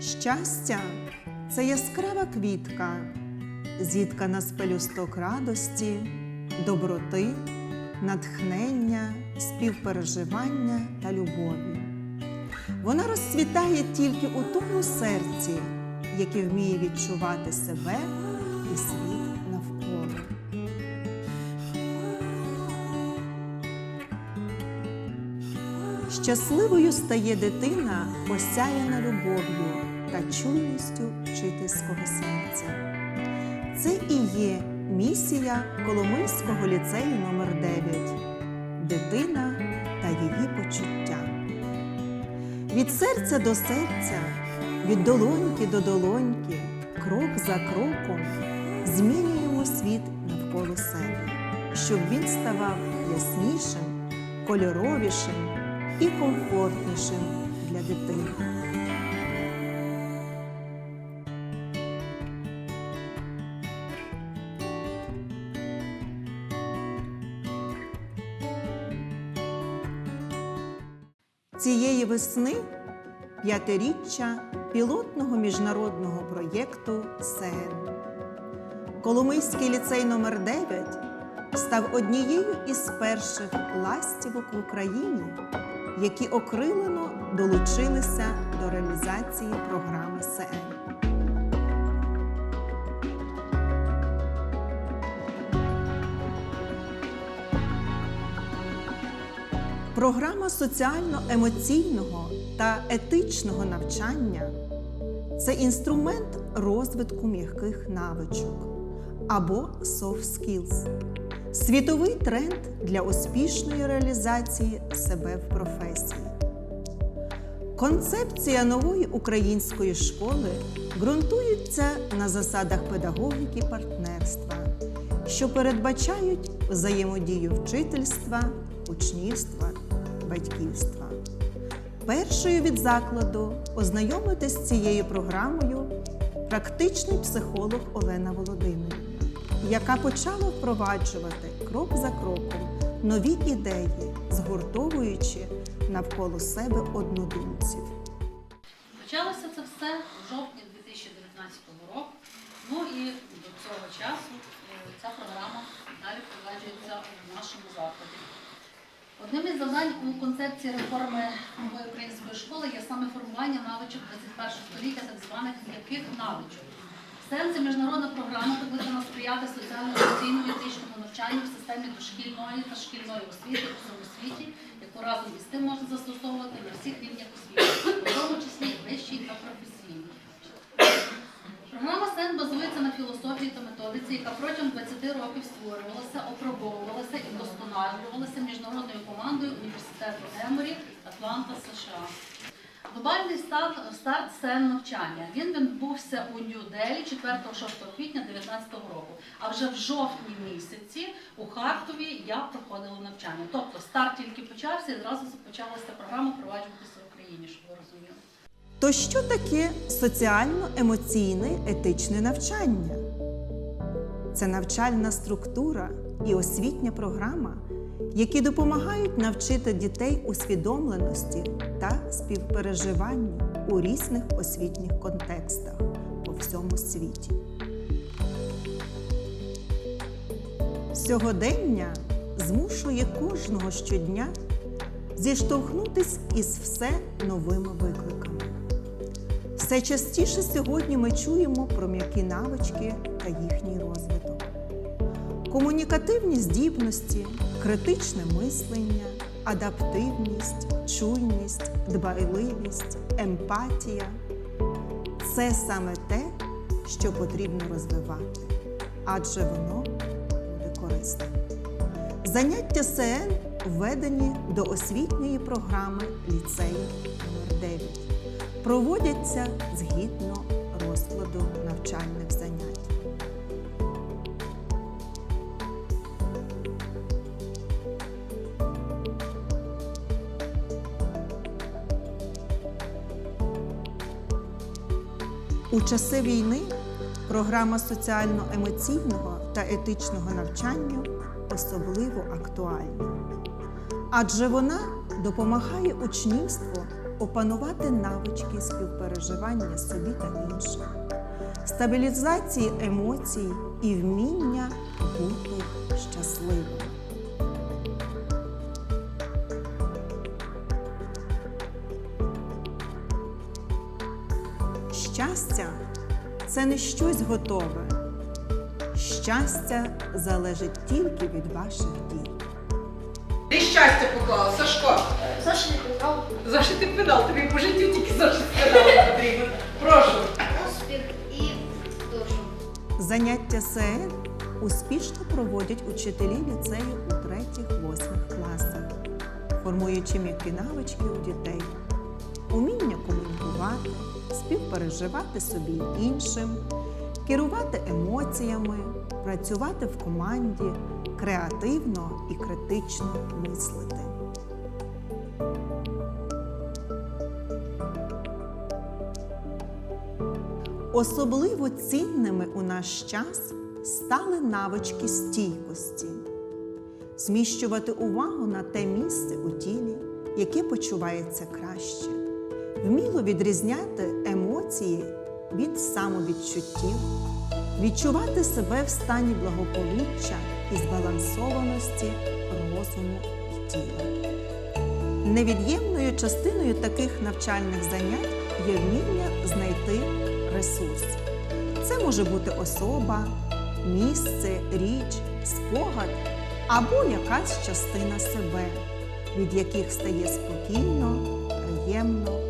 Щастя це яскрава квітка, зіткана з пелюсток радості, доброти, натхнення, співпереживання та любові. Вона розцвітає тільки у тому серці, яке вміє відчувати себе і світ навколо. Щасливою стає дитина, осяяна любов'ю та чуйністю вчительського серця. Це і є місія Коломийського ліцею номер 9 дитина та її почуття. Від серця до серця, від долоньки до долоньки, крок за кроком змінюємо світ навколо себе, щоб він ставав яснішим, кольоровішим і комфортнішим для дитини. Цієї весни п'ятиріччя пілотного міжнародного проєкту СЕН. Коломийський ліцей номер 9 став однією із перших ластівок в Україні, які окрилено долучилися до реалізації програми СЕН. Програма соціально-емоційного та етичного навчання це інструмент розвитку м'яких навичок або soft skills, світовий тренд для успішної реалізації себе в професії. Концепція нової української школи ґрунтується на засадах педагогіки партнерства, що передбачають взаємодію вчительства, учнівства, батьківства. Першою від закладу ознайомитись з цією програмою практичний психолог Олена Володимирівна, яка почала впроваджувати крок за кроком нові ідеї, згуртовуючи навколо себе однодумців. Почалося це все в жовтні 2019 року. Ну і до цього часу е, ця програма далі впроваджується у нашому закладі. Одним із завдань у концепції реформи нової української школи є саме формування навичок 21 століття, так званих м'яких навичок. Сенсі міжнародна програма покликана сприяти соціально-емоційному етичному навчанню в системі дошкільної та шкільної освіти у всьому світі, яку разом із тим можна застосовувати на всіх рівнях освіти, у тому числі вищій та професійній. Програма СЕН базується на філософії та методиці, яка протягом 20 років створювалася, і вдосконалювалася міжнародною командою університету Еморі Атланта США. Глобальний старт, СЕН навчання. Він відбувся у Нью-Делі 4-6 квітня 2019 року. А вже в жовтні місяці у Харкові я проходила навчання. Тобто старт тільки почався і зразу почалася програма впроваджуватися в Україні, щоб ви розуміли. То що таке соціально-емоційне етичне навчання? Це навчальна структура і освітня програма, які допомагають навчити дітей усвідомленості та співпереживанню у різних освітніх контекстах по всьому світі. Сьогодення змушує кожного щодня зіштовхнутись із все новими викликами. Все частіше сьогодні ми чуємо про м'які навички та їхній розвиток. Комунікативні здібності, критичне мислення, адаптивність, чуйність, дбайливість, емпатія це саме те, що потрібно розвивати, адже воно буде корисним. Заняття СН введені до освітньої програми ліцею номер 9 проводяться згідно розкладу навчальних занять. У часи війни програма соціально-емоційного та етичного навчання особливо актуальна, адже вона допомагає учнівству опанувати навички співпереживання собі та іншим, стабілізації емоцій і вміння бути щасливим. Щастя це не щось готове. Щастя залежить тільки від ваших дій. Ти щастя поклала, Сашко. Зошит педал, Зашити педал, тобі по життю тільки зашити педал потрібен. Прошу. успіх і душу. Заняття СЕ успішно проводять учителі ліцею у 3-8 класах, формуючи м'які навички у дітей, уміння комунікувати, співпереживати собі іншим, керувати емоціями, працювати в команді, креативно і критично мислити. Особливо цінними у наш час стали навички стійкості, зміщувати увагу на те місце у тілі, яке почувається краще, вміло відрізняти емоції від самовідчуттів, відчувати себе в стані благополуччя і збалансованості розуму і тіла. Невід'ємною частиною таких навчальних занять є вміння знайти ресурс. Це може бути особа, місце, річ, спогад або якась частина себе, від яких стає спокійно, приємно,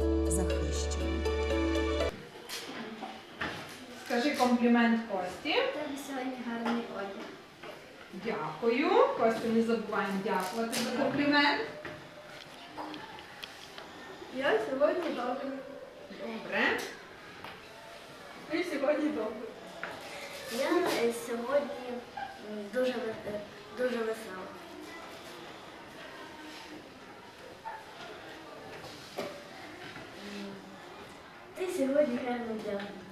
комплімент Кості. Тебе сьогодні гарний одяг. Дякую. Костю, не забуваємо дякувати за комплімент. Я сьогодні добре. Добре. Ти сьогодні добре. Я е, сьогодні дуже, ве- е, дуже весела. Ти сьогодні гарно вдягнена.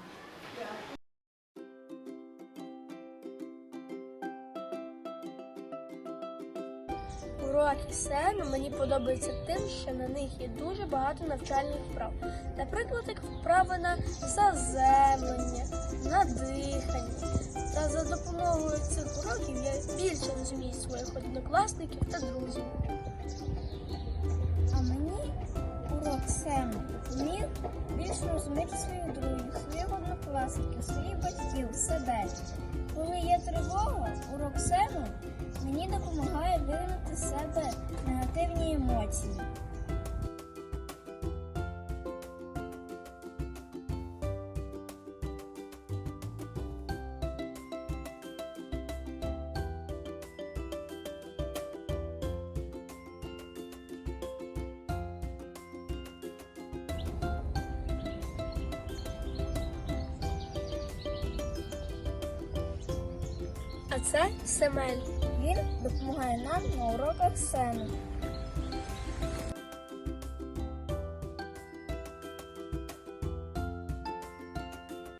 Уроки мені подобаються тим, що на них є дуже багато навчальних вправ. Наприклад, як вправи на заземлення, на дихання. Та за допомогою цих уроків я більше розумію своїх однокласників та друзів. А мені урок Сему допоміг більше розуміти своїх друзів, своїх однокласників, своїх батьків, себе. Коли є тривога, урок себе мені допомагає виявити з себе негативні емоції. А це Семель. Він допомагає нам на уроках Сему.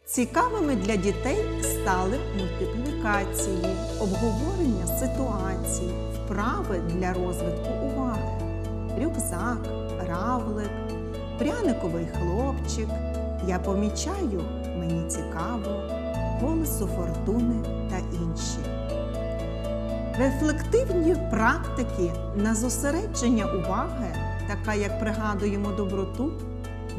Цікавими для дітей стали мультиплікації, обговорення ситуацій, вправи для розвитку уваги, рюкзак, равлик, пряниковий хлопчик. Я помічаю, мені цікаво, колесо фортуни та інші. Рефлективні практики на зосередження уваги, така як пригадуємо доброту,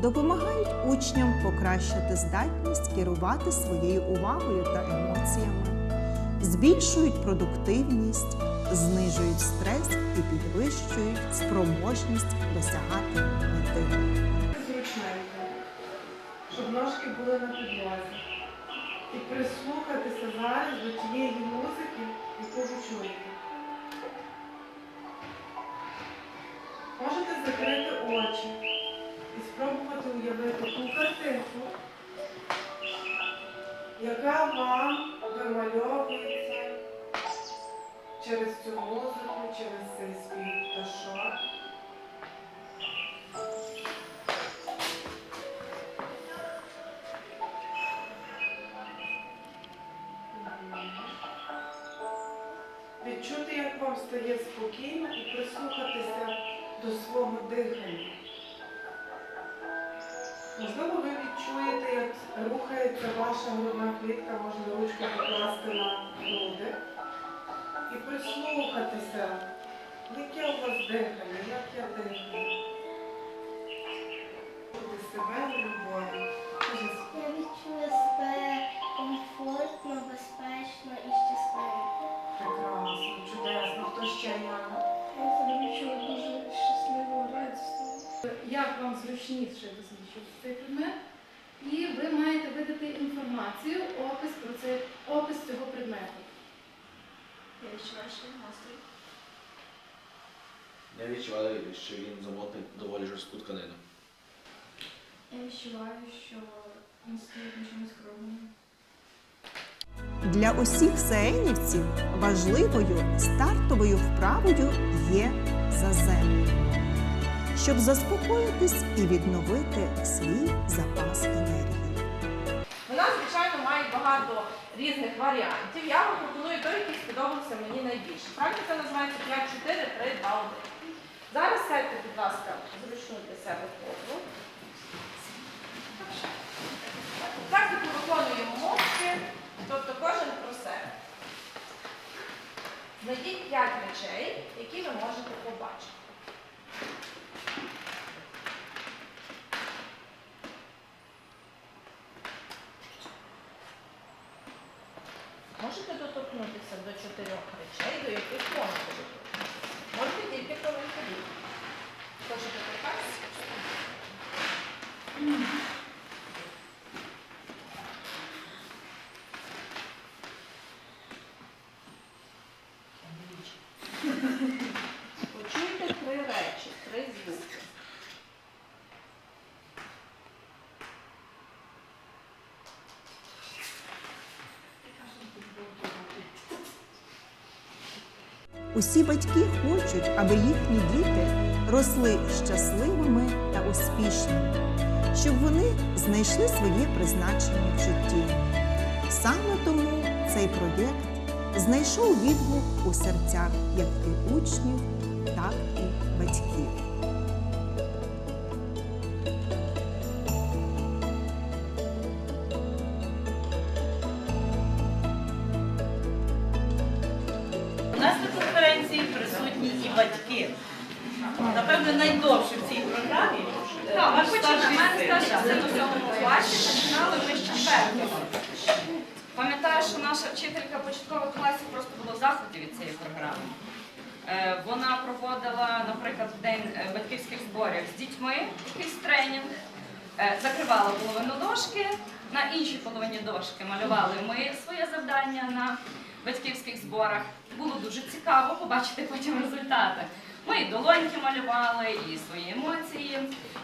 допомагають учням покращити здатність керувати своєю увагою та емоціями, збільшують продуктивність, знижують стрес і підвищують спроможність досягати мети. Зручненько. Щоб ножки були на підлозі. І прислухатися зараз до тієї музики, чуєте. Можете закрити очі і спробувати уявити ту картинку, яка вам вимальовується через цю музику, через цей спів пташок. Стає спокійно і прислухатися до свого дихання. Можливо, ви відчуєте, як рухається ваша грудна клітка, можна ручку покласти на груди і прислухатися, яке у вас дихання, як я дихаю. Себе любові. Я відчула себе комфортно, безпечно і чудесно. Ще Яна? Я себе відчула дуже щасливо, радісно. як вам зручніше досліджувати цей предмет, і ви маєте видати інформацію, опис про цей опис цього предмету. Я відчуваю, що він настрій. Я відчуваю, що він замотний доволі жорстку тканину. Я відчуваю, що він стоїть на чомусь круглому. Для усіх сеенівців важливою стартовою вправою є заземлення, щоб заспокоїтись і відновити свій запас енергії. Вона, звичайно, має багато різних варіантів. Я вам пропоную той, який сподобався мені найбільше. Практика називається Mm. Усі батьки хочуть, аби їхні діти росли щасливими та успішними, щоб вони знайшли своє призначення в житті. Саме тому цей проєкт знайшов відгук у серцях як і учнів, так і батьків. Була від цієї програми. Е, Вона проводила, наприклад, в день е, батьківських зборів з дітьми якийсь тренінг, е, закривала половину дошки, на іншій половині дошки малювали ми своє завдання на батьківських зборах. Було дуже цікаво побачити потім результати. Ми і долоньки малювали, і свої емоції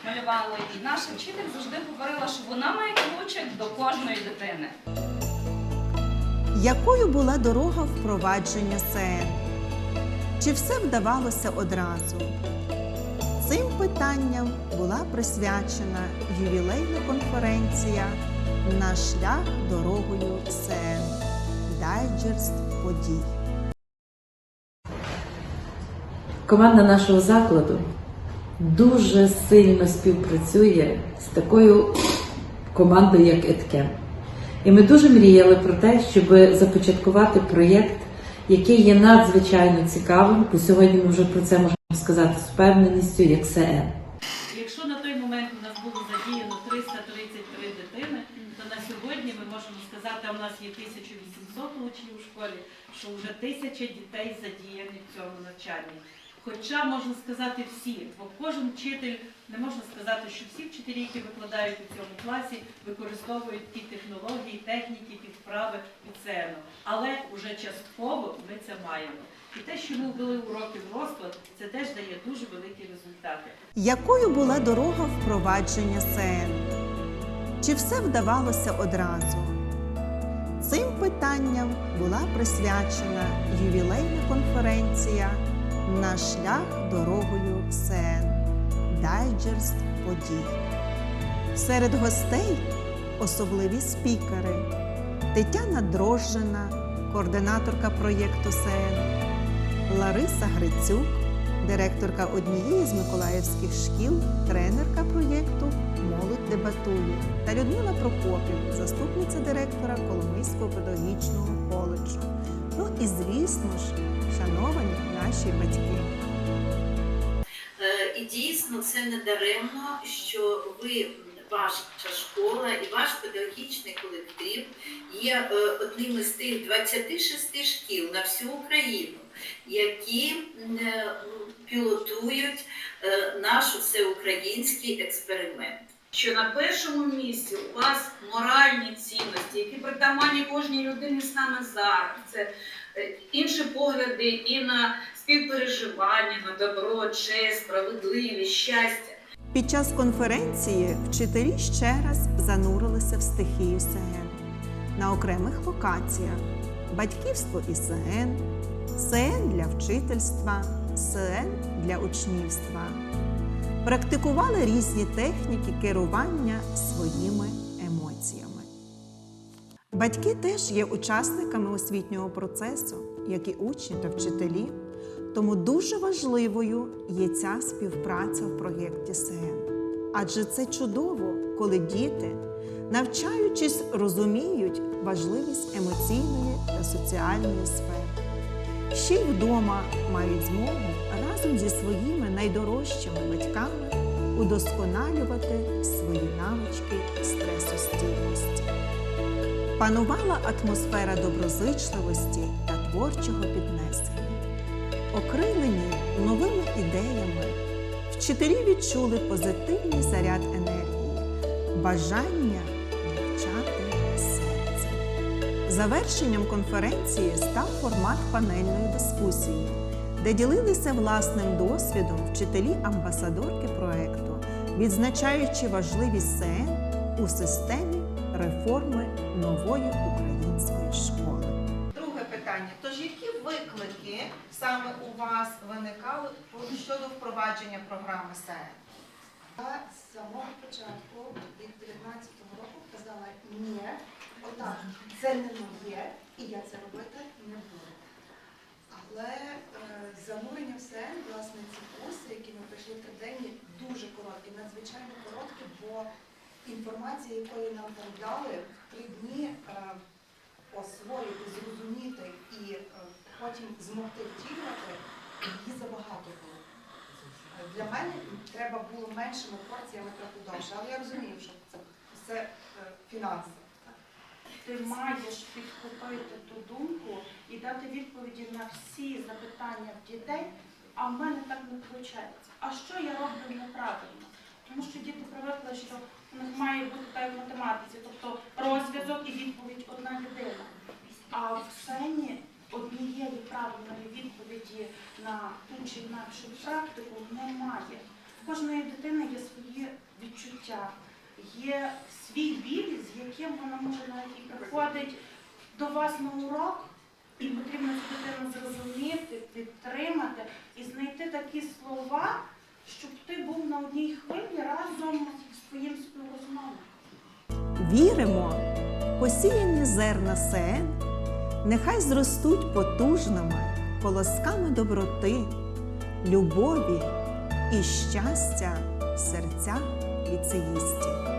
малювали. І наша вчитель завжди говорила, що вона має ключик до кожної дитини. Якою була дорога впровадження СЕН? Чи все вдавалося одразу? Цим питанням була присвячена ювілейна конференція Наш шлях дорогою СЕН Дайджест подій. Команда нашого закладу дуже сильно співпрацює з такою командою, як Еткем. І ми дуже мріяли про те, щоб започаткувати проєкт, який є надзвичайно цікавим, бо сьогодні ми вже про це можемо сказати з впевненістю, як СЕН. Якщо на той момент у нас було задіяно 333 дитини, то на сьогодні ми можемо сказати, у нас є 1800 учнів у школі, що вже тисяча дітей задіяні в цьому навчанні. Хоча можна сказати всі, бо кожен вчитель не можна сказати, що всі вчителі, які викладають у цьому класі, використовують ті технології, техніки, підправи від ЦЕРНу. Але вже частково ми це маємо. І те, що ми ввели уроки в розклад, це теж дає дуже великі результати. Якою була дорога впровадження СЕН? Чи все вдавалося одразу? Цим питанням була присвячена ювілейна конференція Наш шлях дорогою СЕН Дайджест подій. Серед гостей особливі спікери Тетяна Дрожжина, координаторка проєкту СЕН, Лариса Грицюк, директорка однієї з миколаївських шкіл, тренерка проєкту Молодь дебатує та Людмила Прокопів, заступниця директора Коломийського педагогічного коледжу. Ну і звісно ж, шановані наші батьки. Е, І дійсно це не даремно, що ви, ваша школа і ваш педагогічний колектив є е, одним із тих 26 шкіл на всю Україну, які е, пілотують наш всеукраїнський експеримент. що на першому місці у вас моральні цінності, які притаманні кожній людині саме зараз. Це інші погляди і на співпереживання, на добро, честь, справедливість, щастя. Під час конференції вчителі ще раз занурилися в стихію СН на окремих локаціях: батьківство і СН, СН для вчительства, СН для учнівства. Практикували різні техніки керування своїми. Батьки теж є учасниками освітнього процесу, як і учні та вчителі. Тому дуже важливою є ця співпраця в проєкті СЕН. Адже це чудово, коли діти, навчаючись, розуміють важливість емоційної та соціальної сфери. Ще й вдома мають змогу разом зі своїми найдорожчими батьками удосконалювати свої навички стресостійності. Панувала атмосфера доброзичливості та творчого піднесення. Окрилені новими ідеями, вчителі відчули позитивний заряд енергії, бажання навчати серцем. Завершенням конференції став формат панельної дискусії, де ділилися власним досвідом вчителі-амбасадорки проекту, відзначаючи важливість СЕН у системі реформи нової української школи. Друге питання. Тож які виклики саме у вас виникали щодо впровадження програми СЕН? Я з самого початку від 19-го року казала ні, отак, це не моє, і я це робити не буду. Але е, занурення в СЕН, власне, ці курси, які ми пройшли триденні, дуже короткі, надзвичайно короткі, бо інформація, якої нам там дали, в три дні е, освоїти, зрозуміти і е, потім змогти втілювати, її забагато було. Для мене треба було меншими порціями трохи довше, але я розумію, що це все е, фінанси. Ти маєш підхопити ту думку і дати відповіді на всі запитання в дітей, а в мене так не виходить. А що я роблю неправильно? Тому що діти привикли, що у них має бути так в математиці, тобто розв'язок і відповідь одна людина. А в сцені однієї правильної відповіді на ту чи інакшу практику немає. В кожної дитини є свої відчуття, є свій біль, з яким вона може навіть і приходить до вас на урок, і потрібно цю дитину зрозуміти, підтримати і знайти такі слова, щоб ти був на одній хвилі разом з твоїм співрозмовником. Віримо, посіяні зерна СЕН нехай зростуть потужними колосками доброти, любові і щастя в серцях ліцеїстів.